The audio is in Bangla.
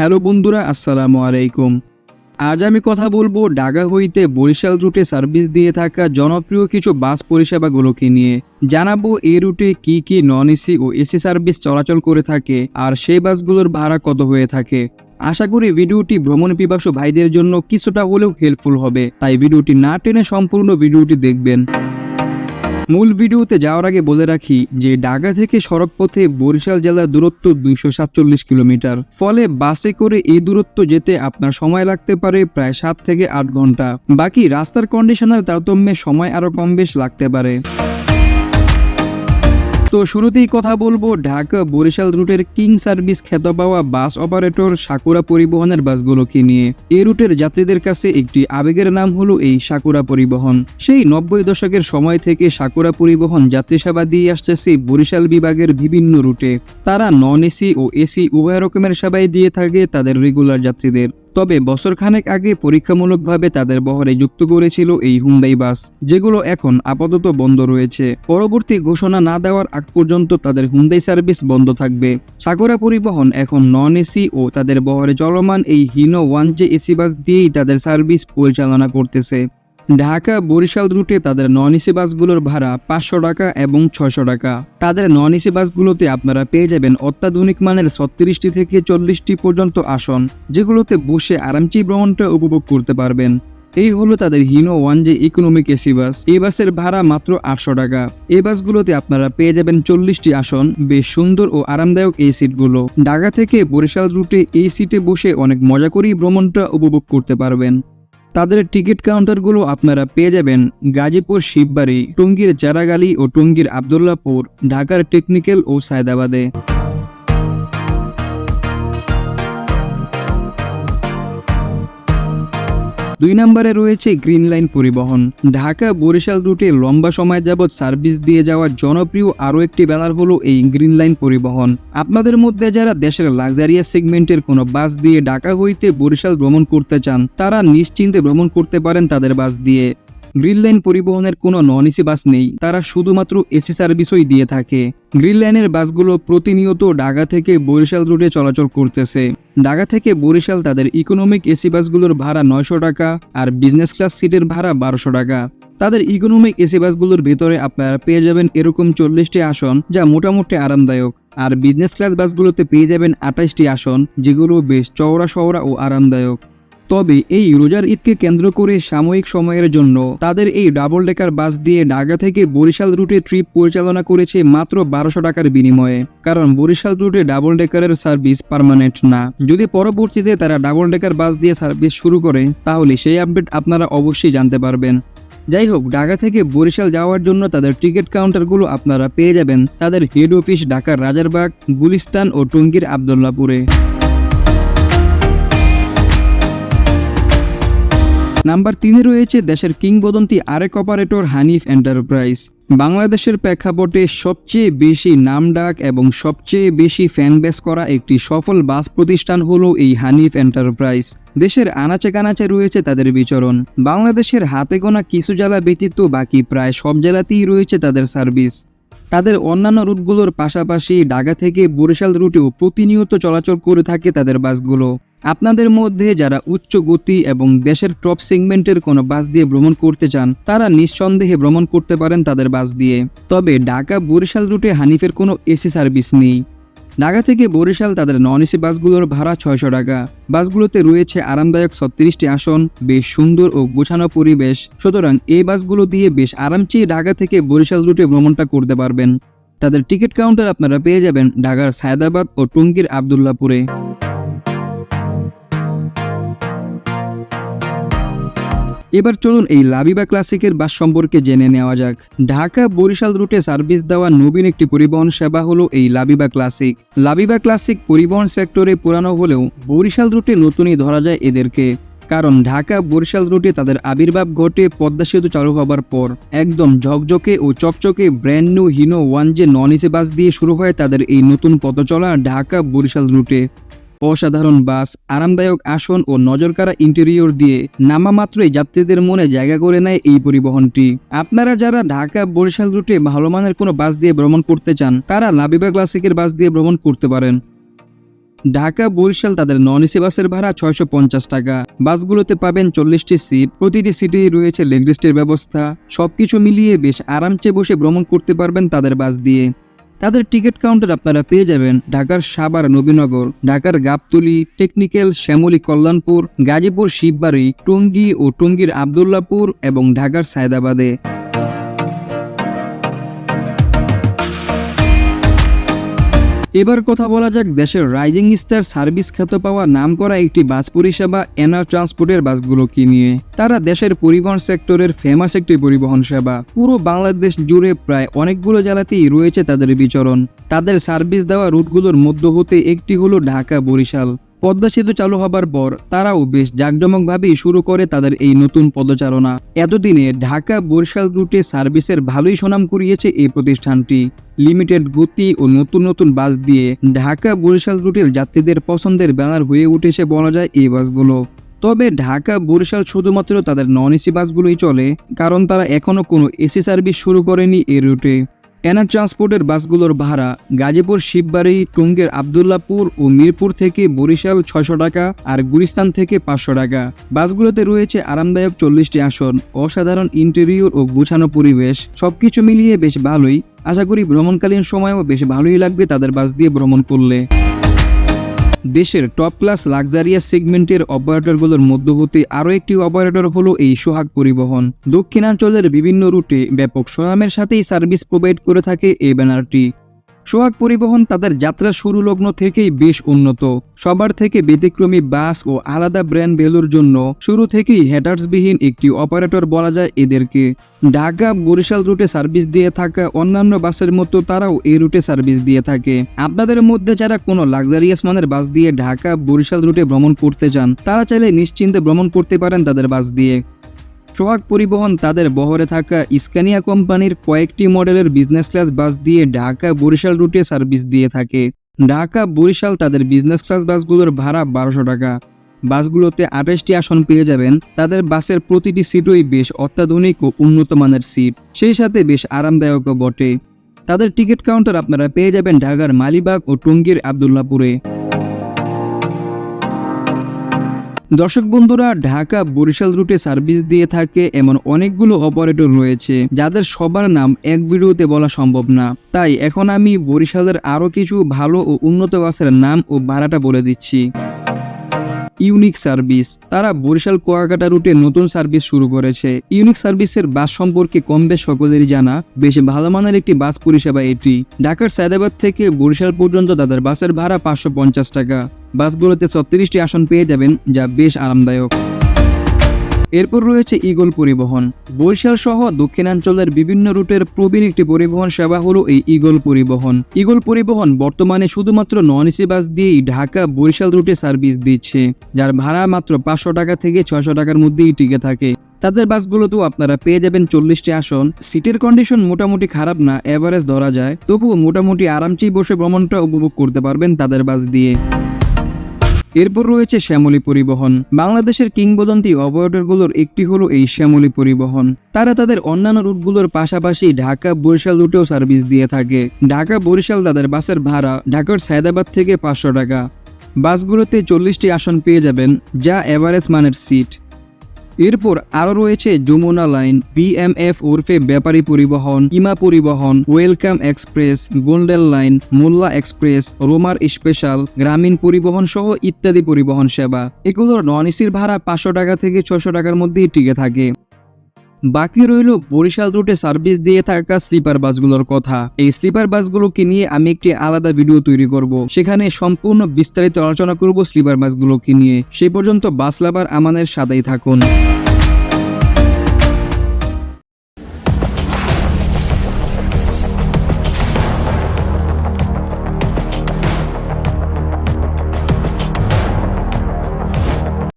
হ্যালো বন্ধুরা, আসসালামু আলাইকুম। আজ আমি কথা বলব ঢাকা হইতে বরিশাল রুটে সার্ভিস দিয়ে থাকা জনপ্রিয় কিছু বাস পরিষেবাগুলোকে নিয়ে। জানাব এই রুটে কি কি নন এসি ও এসি সার্ভিস চলাচল করে থাকে আর সেই বাসগুলোর ভাড়া কত হয়ে থাকে। আশা করি ভিডিওটি ভ্রমণ পিপাসু ভাইদের জন্য কিছুটা হলেও হেল্পফুল হবে। তাই ভিডিওটি না টেনে সম্পূর্ণ ভিডিওটি দেখবেন। মূল ভিডিওতে যাওয়ার আগে বলে রাখি যে ঢাকা থেকে সড়কপথে বরিশাল জেলার দূরত্ব দুইশো সাতচল্লিশ কিলোমিটার। ফলে বাসে করে এই দূরত্ব যেতে আপনার সময় লাগতে পারে প্রায় সাত থেকে আট ঘণ্টা। বাকি রাস্তার কন্ডিশনার তারতম্যে সময় আরও কম বেশ লাগতে পারে। তো শুরুতেই কথা বলব, ঢাকা বরিশাল রুটের কিং সার্ভিস খ্যাত পাওয়া বাস অপারেটর সাকুরা পরিবহনের বাসগুলোকে নিয়ে। এ রুটের যাত্রীদের কাছে একটি আবেগের নাম হলো এই সাকুরা পরিবহন। সেই নব্বই দশকের সময় থেকে সাকুরা পরিবহন যাত্রী সেবা দিয়ে আসতেছে বরিশাল বিভাগের বিভিন্ন রুটে। তারা নন এসি ও এসি উভয় রকমের সেবাই দিয়ে থাকে তাদের রেগুলার যাত্রীদের। তবে বছরখানেক আগে পরীক্ষামূলকভাবে তাদের বহরে যুক্ত করেছিল এই হুন্দাই বাস, যেগুলো এখন আপাতত বন্ধ রয়েছে। পরবর্তী ঘোষণা না দেওয়ার আগ পর্যন্ত তাদের হুন্দাই সার্ভিস বন্ধ থাকবে। সাগরা পরিবহন এখন নন এসি ও তাদের বহরে চলমান এই Hino one J AC bus দিয়েই তাদের সার্ভিস পরিচালনা করতেছে। ঢাকা, বরিশাল রুটে তাদের নন এসি বাসগুলোর ভাড়া পাঁচশো টাকা এবং ছয়শো টাকা। তাদের নন এসি বাসগুলোতে আপনারা পেয়ে যাবেন অত্যাধুনিক মানের ছত্রিশটি থেকে চল্লিশটি পর্যন্ত আসন, যেগুলোতে বসে আরামচি ভ্রমণটা উপভোগ করতে পারবেন। এই হলো তাদের Hino one J economic AC bus. এই বাসের ভাড়া মাত্র আটশো টাকা। এই বাসগুলোতে আপনারা পেয়ে যাবেন চল্লিশটি আসন, বেশ সুন্দর ও আরামদায়ক এই সিটগুলো। ঢাকা থেকে বরিশাল রুটে এই সিটে বসে অনেক মজা করেই ভ্রমণটা উপভোগ করতে পারবেন। তাদের টিকিট কাউন্টারগুলো আপনারা পেয়ে যাবেন গাজীপুর, শিববাড়ি, টঙ্গীর চারাগালি ও টঙ্গীর আবদুল্লাপুর, ঢাকার টেকনিক্যাল ও সায়দাবাদে। দুই নম্বরে রয়েছে গ্রিন লাইন পরিবহন। ঢাকা বরিশাল রুটে লম্বা সময় যাবৎ সার্ভিস দিয়ে যাওয়া জনপ্রিয় আরও একটি ব্যানার হলো এই গ্রিন লাইন পরিবহন। আপনাদের মধ্যে যারা দেশের লাক্সারিয়াস সেগমেন্টের কোনো বাস দিয়ে ঢাকা হইতে বরিশাল ভ্রমণ করতে চান, তারা নিশ্চিন্তে ভ্রমণ করতে পারেন তাদের বাস দিয়ে। গ্রিন লাইন পরিবহনের কোনো নন এসি বাস নেই, তারা শুধুমাত্র এসি সার্ভিসই দিয়ে থাকে। গ্রিন লাইনের বাসগুলো প্রতিনিয়ত ঢাকা থেকে বরিশাল রুটে চলাচল করতেছে। ঢাকা থেকে বরিশাল তাদের ইকোনমিক এসি বাসগুলোর ভাড়া নয়শো টাকা আর বিজনেস ক্লাস সিটের ভাড়া বারোশো টাকা। তাদের ইকোনমিক এসি বাসগুলোর ভেতরে আপনারা পেয়ে যাবেন এরকম চল্লিশটি আসন, যা মোটামুটি আরামদায়ক। আর বিজনেস ক্লাস বাসগুলোতে পেয়ে যাবেন আঠাশটি আসন, যেগুলো বেশ চওড়া শওড়া ও আরামদায়ক। তবে এই রোজার ঈদকে কেন্দ্র করে সাময়িক সময়ের জন্য তাদের এই ডাবল ডেকার বাস দিয়ে ঢাকা থেকে বরিশাল রুটে ট্রিপ পরিচালনা করেছে মাত্র বারোশো টাকার বিনিময়ে। কারণ বরিশাল রুটে ডাবল ডেকারের সার্ভিস পার্মানেন্ট না। যদি পরবর্তীতে তারা ডাবল ডেকার বাস দিয়ে সার্ভিস শুরু করে, তাহলে সেই আপডেট আপনারা অবশ্যই জানতে পারবেন। যাই হোক, ঢাকা থেকে বরিশাল যাওয়ার জন্য তাদের টিকিট কাউন্টারগুলো আপনারা পেয়ে যাবেন তাদের হেড অফিস ঢাকার রাজারবাগ, গুলিস্তান ও টঙ্গীর আবদুল্লাপুরে। নাম্বার তিনে রয়েছে দেশের কিংবদন্তি আরেক অপারেটর হানিফ এন্টারপ্রাইজ। বাংলাদেশের প্রেক্ষাপটে সবচেয়ে বেশি নামডাক এবং সবচেয়ে বেশি ফ্যান বেস করা একটি সফল বাস প্রতিষ্ঠান হলো এই হানিফ এন্টারপ্রাইজ। দেশের আনাচে কানাচে রয়েছে তাদের বিচরণ। বাংলাদেশের হাতে গোনা কিছু জেলা ব্যতীত বাকি প্রায় সব জেলাতেই রয়েছে তাদের সার্ভিস। তাদের অন্যান্য রুটগুলোর পাশাপাশি ঢাকা থেকে বরিশাল রুটেও প্রতিনিয়ত চলাচল করে থাকে তাদের বাসগুলো। আপনাদের মধ্যে যারা উচ্চ গতি এবং দেশের টপ সেগমেন্টের কোনো বাস দিয়ে ভ্রমণ করতে চান, তারা নিঃসন্দেহে ভ্রমণ করতে পারেন তাদের বাস দিয়ে। তবে ঢাকা বরিশাল রুটে হানিফের কোনো এসি সার্ভিস নেই। ঢাকা থেকে বরিশাল তাদের নন এসি বাসগুলোর ভাড়া ছয়শো টাকা। বাসগুলোতে রয়েছে আরামদায়ক ছত্রিশটি আসন, বেশ সুন্দর ও গোছানো পরিবেশ। সুতরাং এই বাসগুলো দিয়ে বেশ আরামচেয়ে ঢাকা থেকে বরিশাল রুটে ভ্রমণটা করতে পারবেন। তাদের টিকিট কাউন্টার আপনারা পেয়ে যাবেন ঢাকার সায়দাবাদ ও টঙ্গীর আবদুল্লাপুরে। এবার চলুন এই লাবিবা ক্লাসিকের বাস সম্পর্কে জেনে নেওয়া যাক। ঢাকা বরিশাল রুটে সার্ভিস দেওয়া নবীন একটি পরিবহন সেবা হলো এই লাবিবা ক্লাসিক। লাবিবা ক্লাসিক পরিবহন সেক্টরে পুরানো হলেও বরিশাল রুটে নতুনই ধরা যায় এদেরকে। কারণ ঢাকা বরিশাল রুটে তাদের আবির্ভাব ঘটে পদ্মা সেতু চালু হবার পর। একদম ঝকঝকে ও চকচকে ব্র্যান্ড নিউ হিনো ওয়ান যে নন এসি বাস দিয়ে শুরু হয় তাদের এই নতুন পথচলা ঢাকা বরিশাল রুটে। অসাধারণ বাস, আরামদায়ক আসন ও নজরকাড়া ইন্টেরিয়র দিয়ে নামা মাত্রই যাত্রীদের মনে জায়গা করে নেয় এই পরিবহনটি। আপনারা যারা ঢাকা বরিশাল রুটে ভালো মানের কোনো বাস দিয়ে ভ্রমণ করতে চান, তারা লাবিবা ক্লাসিকের বাস দিয়ে ভ্রমণ করতে পারেন। ঢাকা বরিশাল তাদের নন এসি বাসের ভাড়া ছয়শো পঞ্চাশ টাকা। বাসগুলোতে পাবেন চল্লিশটি সিট, প্রতিটি সিটেই রয়েছে লেগ রেস্টের ব্যবস্থা। সবকিছু মিলিয়ে বেশ আরামচে বসে ভ্রমণ করতে পারবেন তাদের বাস দিয়ে। তাদের টিকিট কাউন্টার আপনারা পেয়ে যাবেন ঢাকার সাবার নবীনগর, ঢাকার গাবতলি, টেকনিক্যাল শ্যামলী কল্যাণপুর, গাজীপুর শিববাড়ি, টঙ্গী ও টঙ্গীর আবদুল্লাপুর এবং ঢাকার সায়দাবাদে। এবার কথা বলা যাক দেশের রাইজিং স্টার সার্ভিস খ্যাত পাওয়া নাম করা একটি বাস পরিষেবা এনআর ট্রান্সপোর্টের বাসগুলো কি নিয়ে। তারা দেশের পরিবহন সেক্টরের ফেমাস একটি পরিবহন সেবা। পুরো বাংলাদেশ জুড়ে প্রায় অনেকগুলো জেলাতেই রয়েছে তাদের বিচরণ। তাদের সার্ভিস দেওয়া রুটগুলোর মধ্য হতে একটি হলো ঢাকা বরিশাল পদ্মা সেতু চালু হবার পর তারাও বেশ জাঁকজমকভাবেই শুরু করে তাদের এই নতুন পদচারণা। এতদিনে ঢাকা বরিশাল রুটে সার্ভিসের ভালোই সুনাম কুড়িয়েছে এই প্রতিষ্ঠানটি। লিমিটেড গতি ও নতুন নতুন বাস দিয়ে ঢাকা বরিশাল রুটের যাত্রীদের পছন্দের ব্যানার হয়ে উঠেছে বলা যায় এই বাসগুলো। তবে ঢাকা বরিশাল শুধুমাত্র তাদের নন এসি বাসগুলোই চলে, কারণ তারা এখনও কোনো এসি সার্ভিস শুরু করেনি এই রুটে। এনার ট্রান্সপোর্টের বাসগুলোর ভাড়া গাজীপুর, শিববাড়ি, টুঙ্গের আবদুল্লাপুর ও মিরপুর থেকে বরিশাল ছয়শো টাকা আর গুলিস্তান থেকে পাঁচশো টাকা। বাসগুলোতে রয়েছে আরামদায়ক চল্লিশটি আসন, অসাধারণ ইন্টেরিয়র ও গুছানো পরিবেশ, সবকিছু মিলিয়ে বেশ ভালোই। আশা করি ভ্রমণকালীন সময়ও বেশ ভালোই লাগবে তাদের বাস দিয়ে ভ্রমণ করলে। দেশের টপ ক্লাস লাক্সারিয়াস সেগমেন্টের অপারেটরগুলোর মধ্যবর্তী আরও একটি অপারেটর হল এই সোহাগ পরিবহন। দক্ষিণাঞ্চলের বিভিন্ন রুটে ব্যাপক সুনামের সাথেই সার্ভিস প্রোভাইড করে থাকে এই ব্যানারটি। সোহাগ পরিবহন তাদের যাত্রা শুরু লগ্ন থেকেই বেশ উন্নত। সবার থেকে ব্যতিক্রমী বাস ও আলাদা ব্র্যান্ড ভ্যালুর জন্য শুরু থেকেই হেটার্সবিহীন একটি অপারেটর বলা যায় এদেরকে। ঢাকা, বরিশাল রুটে সার্ভিস দিয়ে থাকা অন্যান্য বাসের মতো তারাও এই রুটে সার্ভিস দিয়ে থাকে। আপনাদের মধ্যে যারা কোনো লাক্সারিয়াস মানের বাস দিয়ে ঢাকা, বরিশাল রুটে ভ্রমণ করতে চান, তারা চাইলে নিশ্চিন্তে ভ্রমণ করতে পারেন তাদের বাস দিয়ে। সোহাগ পরিবহন তাদের বহরে থাকা স্কানিয়া কোম্পানির কয়েকটি মডেলের বিজনেস ক্লাস বাস দিয়ে ঢাকা বরিশাল রুটে সার্ভিস দিয়ে থাকে। ঢাকা বরিশাল তাদের বিজনেস ক্লাস বাসগুলোর ভাড়া বারোশো টাকা। বাসগুলোতে আঠাশটি আসন পেয়ে যাবেন। তাদের বাসের প্রতিটি সিটই বেশ অত্যাধুনিক ও উন্নত মানের সিট সেই সাথে বেশ আরামদায়কও বটে। তাদের টিকিট কাউন্টার আপনারা পেয়ে যাবেন ঢাকার মালিবাগ ও টঙ্গীর আবদুল্লাপুরে। দর্শক বন্ধুরা, ঢাকা বরিশাল রুটে সার্ভিস দিয়ে থাকে এমন অনেকগুলো অপারেটর রয়েছে, যাদের সবার নাম এক ভিডিওতে বলা সম্ভব না। তাই এখন আমি বরিশালের আরও কিছু ভালো ও উন্নত বাসের নাম ও ভাড়াটা বলে দিচ্ছি। Unique service. তারা বরিশাল কুয়াকাটা রুটে নতুন সার্ভিস শুরু করেছে। ইউনিক সার্ভিসের বাস সম্পর্কে কম বেশ সকলেরই জানা। বেশ ভালো মানের একটি বাস পরিষেবা এটি। ঢাকার সায়দাবাদ থেকে বরিশাল পর্যন্ত তাদের বাসের ভাড়া পাঁচশো পঞ্চাশ টাকা। বাসগুলোতে ছত্রিশটি আসন পেয়ে যাবেন, যা বেশ আরামদায়ক। এরপর রয়েছে ইগল পরিবহন। বরিশাল সহ দক্ষিণাঞ্চলের বিভিন্ন রুটের প্রবীণ একটি পরিবহন সেবা হলো এই ইগল পরিবহন। ইগল পরিবহন বর্তমানে শুধুমাত্র নন এসি বাস দিয়েই ঢাকা বরিশাল রুটে সার্ভিস দিচ্ছে, যার ভাড়া মাত্র পাঁচশো টাকা থেকে ছয়শো টাকার মধ্যেই টিকে থাকে। তাদের বাসগুলোতেও আপনারা পেয়ে যাবেন চল্লিশটি আসন। সিটের কন্ডিশন মোটামুটি খারাপ না, এভারেজ ধরা যায়। তবুও মোটামুটি আরামচেই বসে ভ্রমণটা উপভোগ করতে পারবেন তাদের বাস দিয়ে। এরপর রয়েছে শ্যামলী পরিবহন। বাংলাদেশের কিংবদন্তি অপারেটরগুলোর একটি হলো এই শ্যামলী পরিবহন। তারা তাদের অন্যান্য রুটগুলোর পাশাপাশি ঢাকা বরিশাল রুটেও সার্ভিস দিয়ে থাকে। ঢাকা বরিশাল তাদের বাসের ভাড়া ঢাকার সায়দাবাদ থেকে পাঁচশো টাকা। বাসগুলোতে চল্লিশটি আসন পেয়ে যাবেন, যা এভারেজ মানের সিট। এরপর আরও রয়েছে যমুনা লাইন বিএমএফ ওরফে Bepari Paribahan, Ema Paribahan, welcome express, golden line, Mollah express, রোমার special, Grameen Paribahan সহ ইত্যাদি পরিবহন সেবা। এগুলোর নন এসির ভাড়া পাঁচশো টাকা থেকে ছশো টাকার মধ্যেই টিকে থাকে। বাকি রইল বরিশাল রুটে সার্ভিস দিয়ে থাকা স্লিপার বাসগুলোর কথা। এই স্লিপার বাসগুলোকে নিয়ে আমি একটি আলাদা ভিডিও তৈরি করব। সেখানে সম্পূর্ণ বিস্তারিত আলোচনা করব স্লিপার বাসগুলোকে নিয়ে। সেই পর্যন্ত বাস লাভার আমাদের সাথেই থাকুন।